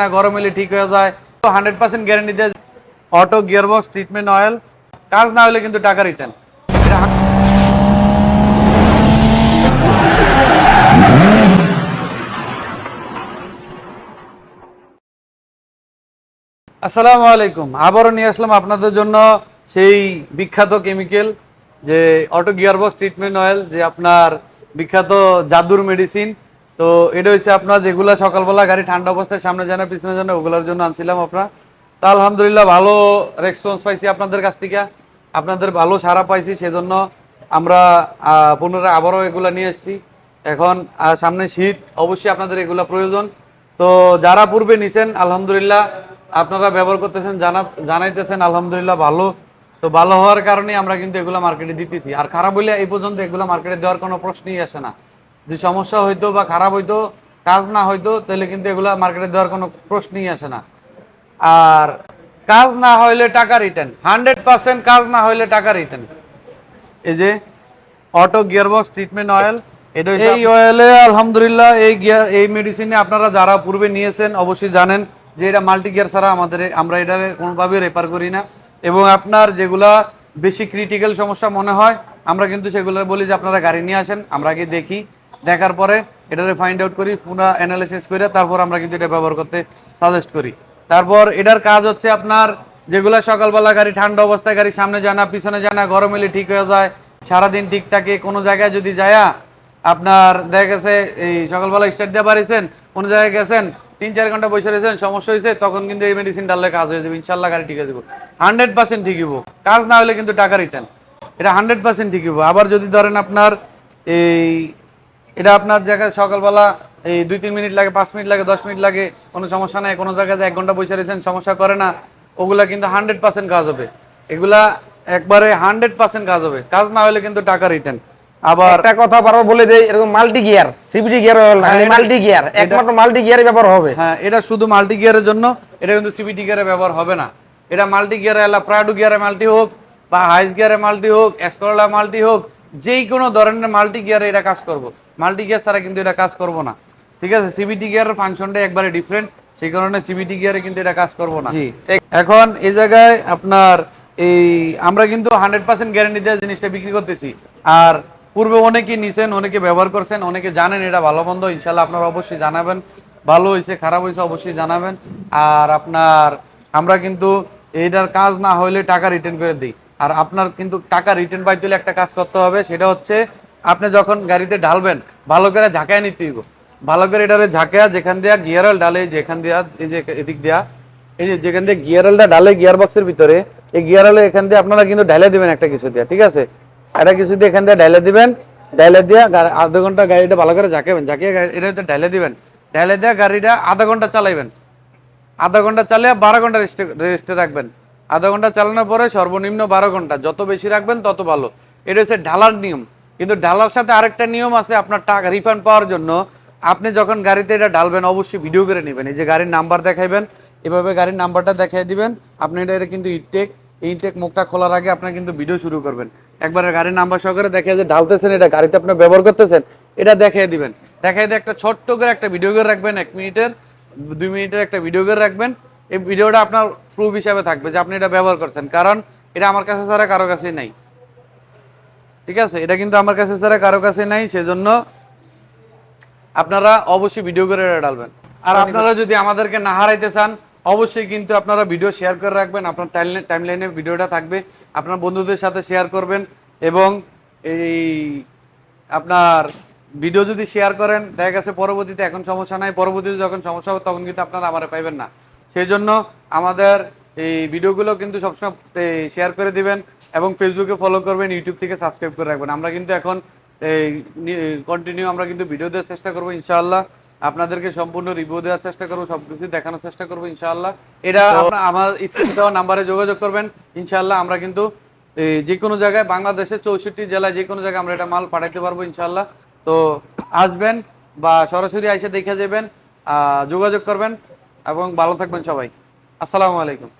না, গরম হলে ঠিক হয়ে যায়। তো হান্ড্রেড পার্সেন্ট গ্যারেন্টি দেয় অটো গিয়ারবক্স ট্রিটমেন্ট অয়েল কাজ না হলে কিন্তু টাকা রিটার্ন আসসালামু আলাইকুম। আবারও নিয়ে আসলাম আপনাদের জন্য সেই বিখ্যাত কেমিক্যাল যে অটো গিয়ারবক্স ট্রিটমেন্ট অয়েল যে আপনার বিখ্যাত জাদুর মেডিসিন তো এটা হচ্ছে আপনার যেগুলা সকালবেলা গাড়ি ঠান্ডা অবস্থায়, সামনে জানা পিছনে জানা ওগুলোর জন্য আনছিলাম আপনার। তা আলহামদুলিল্লাহ ভালো রেসপন্স পাইছি আপনাদের কাছ থেকে। আপনাদের ভালো সারা পাইছি, সেজন্য আমরা পুনরায় আবারও এগুলা নিয়ে এসেছি। এখন সামনে শীত, অবশ্যই আপনাদের এগুলা প্রয়োজন। তো যারা পূর্বে নিছেন, আলহামদুলিল্লাহ, আপনারা ব্যবহার করতেছেন, জানা, জানাইতেছেন, আলহামদুলিল্লাহ ভালো। তো ভালো হওয়ার কারণে আমরা কিন্তু এগুলো মার্কেটে দিতেছি। আর খারাপ হইলে এই পর্যন্ত এগুলো মার্কেটে দেওয়ার কোনো প্রশ্নই আসে না। যদি সমস্যা হইতো বা খারাপ হইতো কাজ না হইতো তাহলে কিন্তু এগুলো মার্কেটে দেওয়ার কোনো প্রশ্নই আসে না। আর কাজ না হইলে টাকা রিটার্ন হান্ড্রেড পার্সেন্ট কাজ না হইলে টাকা রিটার্ন এই যে অটো গিয়ারবক্স ট্রিটমেন্ট অয়েল এটা এই অয়েলে আলহামদুলিল্লাহ এই গিয়ার এই মেডিসিনে আপনারা যারা পূর্বে নিয়েছেন অবশ্যই জানেন যে এটা মাল্টি গিয়ার ছাড়া আমাদের আমরা এটা কোনোভাবে রেপার করি না। এবং আপনার যেগুলা বেশি ক্রিটিক্যাল সমস্যা মনে হয় আমরা কিন্তু সেগুলো বলি যে আপনারা গাড়ি নিয়ে আসেন আমরা আগে দেখি। দেখার পরে এটারে ফাইন্ড আউট করি, পুরো অ্যানালাইসিস করে তারপর আমরা কিন্তু এটা ব্যবহার করতে সাজেস্ট করি। তারপর এটার কাজ হচ্ছে আপনার যেগুলো সকালবেলা গাড়ি ঠান্ডা অবস্থায় গাড়ি সামনে যায় না, পিছনে যায় না, গরম হলে ঠিক হয়ে যায়, সারাদিন ঠিক থাকে, কোনো জায়গায় যদি যায়া আপনার দেখা গেছে এই সকালবেলা স্টার্ট দিয়ে পারিছেন কোনো জায়গায় গেছেন, তিন চার ঘণ্টা বসে রয়েছেন, সমস্যা হয়েছে তখন কিন্তু এই মেডিসিন ডাললে কাজ হয়ে যাবে ইনশাল্লাহ গাড়ি ঠিক আছে হান্ড্রেড পার্সেন্ট ঠিক হইব। কাজ না হলে কিন্তু টাকা রিটার্ন এটা হান্ড্রেড পার্সেন্ট ঠিক হইব। আবার যদি ধরেন আপনার এই এটা আপনার জায়গায় সকালবেলা এই দুই তিন মিনিট লাগে পাঁচ মিনিট লাগে দশ মিনিট লাগে কোনো সমস্যা নাই কোনো জায়গায় এক ঘণ্টা বসে রয়েছেন সমস্যা করে না। ওগুলা কিন্তু হান্ড্রেড পার্সেন্ট কাজ হবে। এগুলা একবারে হান্ড্রেড পার্সেন্ট কাজ হবে। কাজ না হলে কিন্তু টাকা রিটার্ন আবার একটা কথা বারবার বলে দেই এরকম multi gear CBD gear multi gear একমাত্র মাল্টি গিয়ারে ব্যবহার হবে। হ্যাঁ এটা শুধু মাল্টি গিয়ারের জন্য এটা কিন্তু সিবিটি গিয়ারে ব্যবহার হবে না। এটা মাল্টি গিয়ারে এলা প্রাডু গিয়ারে মাল্টি হোক বা হাইস গিয়ারে মাল্টি হোক এসকোলা মাল্টি হোক যেই কোনো ধরনের মাল্টি গিয়ারে এটা কাজ করব। মাল্টি গিয়ার ছাড়া কিন্তু এটা কাজ করব না। ঠিক আছে? সিবিটি গিয়ারের ফাংশনটা একবারে ডিফারেন্ট সেই কারণে সিবিটি গিয়ারে কিন্তু এটা কাজ করব না। এখন এই জায়গায় আপনার এই আমরা কিন্তু হান্ড্রেড পার্সেন্ট গ্যারান্টি দেওয়া জিনিসটা বিক্রি করতেছি। আর পূর্বে অনেকে নিছেন অনেকে ব্যবহার করছেন অনেকে জানেন এটা ভালো মন্দ ইনশাল্লাহ আপনারা অবশ্যই জানাবেন। ভালো হয়েছে খারাপ হয়েছে অবশ্যই জানাবেন। আর আপনার আমরা কিন্তু এইটার কাজ না হইলে টাকা রিটার্ন করে দিই। আর আপনার কিন্তু টাকা রিটার্ন পাইতে হলে একটা কাজ করতে হবে সেটা হচ্ছে আপনি যখন গাড়িতে ঢালবেন, ভালো করে ঝাঁকায় নিতে হইব। ভালো করে এটারে ঝাঁকায়া যেখান দিয়া অয়েল ডালে যেখান দিয়া, এই যে এদিক দিয়া, এই যে যেখান দিয়ে গিয়ার অয়েলটা ডালে গিয়ার বক্সের ভিতরে, এই গিয়ার অয়েল এখান দিয়ে আপনারা কিন্তু ঢালে দিবেন একটা কিছু দিয়া, ঠিক আছে? একটা কিছু দিয়ে এখান দিয়ে ঢালে দিবেন, ঢালে দিয়া আধা ঘণ্টা গাড়িটা ভালো করে ঝাঁকাবেন ঝাঁকিয়ে এটা ঢালে দিবেন। ঢালে দিয়ে গাড়িটা আধা ঘণ্টা চালাইবেন। আধা ঘণ্টা চালিয়ে বারো ঘণ্টা রেস্টে রেস্টে রাখবেন। আধা ঘণ্টা চালানোর পরে সর্বনিম্ন বারো ঘণ্টা, যত বেশি রাখবেন তত ভালো। এটা হচ্ছে ঢালার নিয়ম। কিন্তু ঢালার সাথে আরেকটা নিয়ম আছে আপনার টাকা রিফান্ড পাওয়ার জন্য। আপনি যখন গাড়িতে এটা ঢালবেন অবশ্যই ভিডিও করে নেবেন। এই যে গাড়ির নাম্বার দেখাইবেন, এভাবে গাড়ির নাম্বারটা দেখাই দিবেন। আপনি এটা এটা কিন্তু ইটেক ইনটেক মুখটা খোলার আগে আপনার কিন্তু ভিডিও শুরু করবেন। একবারে গাড়ির নাম্বার সহকারে দেখে যে ঢালতেছেন এটা, গাড়িতে আপনি ব্যবহার করতেছেন, এটা দেখিয়ে দিবেন। দেখাই দিয়ে একটা ছোট্ট করে একটা ভিডিও করে রাখবেন, এক মিনিটের, দুই মিনিটের একটা ভিডিও করে রাখবেন। এই ভিডিওটা আপনার প্রুফ হিসাবে থাকবে যে আপনি এটা ব্যবহার করছেন। কারণ এটা আমার কাছে ছাড়া কারও কাছেই নাই। ঠিক আছে? এটা কিন্তু আমার কাছে ছাড়া কারও কাছে নাই সেজন্য আপনারা অবশ্যই ভিডিও করে এটা ডালবেন আর আপনারা যদি আমাদেরকে না হারাইতে চান অবশ্যই কিন্তু আপনারা ভিডিও শেয়ার করে রাখবেন। আপনার টাইম লাইনে ভিডিওটা থাকবে। আপনার বন্ধুদের সাথে শেয়ার করবেন এবং এই আপনার ভিডিও যদি শেয়ার করেন দেখা গেছে পরবর্তীতে এখন সমস্যা নাই পরবর্তীতে যখন সমস্যা হবে তখন কিন্তু আপনারা আমারে পাইবেন না। সেই জন্য আমাদের এই ভিডিওগুলো কিন্তু সবসময় শেয়ার করে দিবেন। এবং ফেসবুকে ফলো করবেন ইউটিউব থেকে সাবস্ক্রাইব করে রাখবেন। আমরা কিন্তু এখন এই কন্টিনিউ আমরা কিন্তু ভিডিও দেওয়ার চেষ্টা করব ইনশাআল্লাহ। আপনাদেরকে সম্পূর্ণ রিভিউ দেওয়ার চেষ্টা করব সবকিছু দেখানোর চেষ্টা করব ইনশাআল্লাহ। এটা আমার স্ক্রিনে দেওয়া নাম্বারে যোগাযোগ করবেন ইনশাআল্লাহ আমরা কিন্তু এই যে কোনো জায়গায় বাংলাদেশের চৌষট্টি জেলায় যে কোনো জায়গায় আমরা এটা মাল পাঠাইতে পারব ইনশাআল্লাহ। তো আসবেন বা সরাসরি এসে দেখে যাবেন যোগাযোগ করবেন এবং ভালো থাকবেন সবাই। আসসালামু আলাইকুম।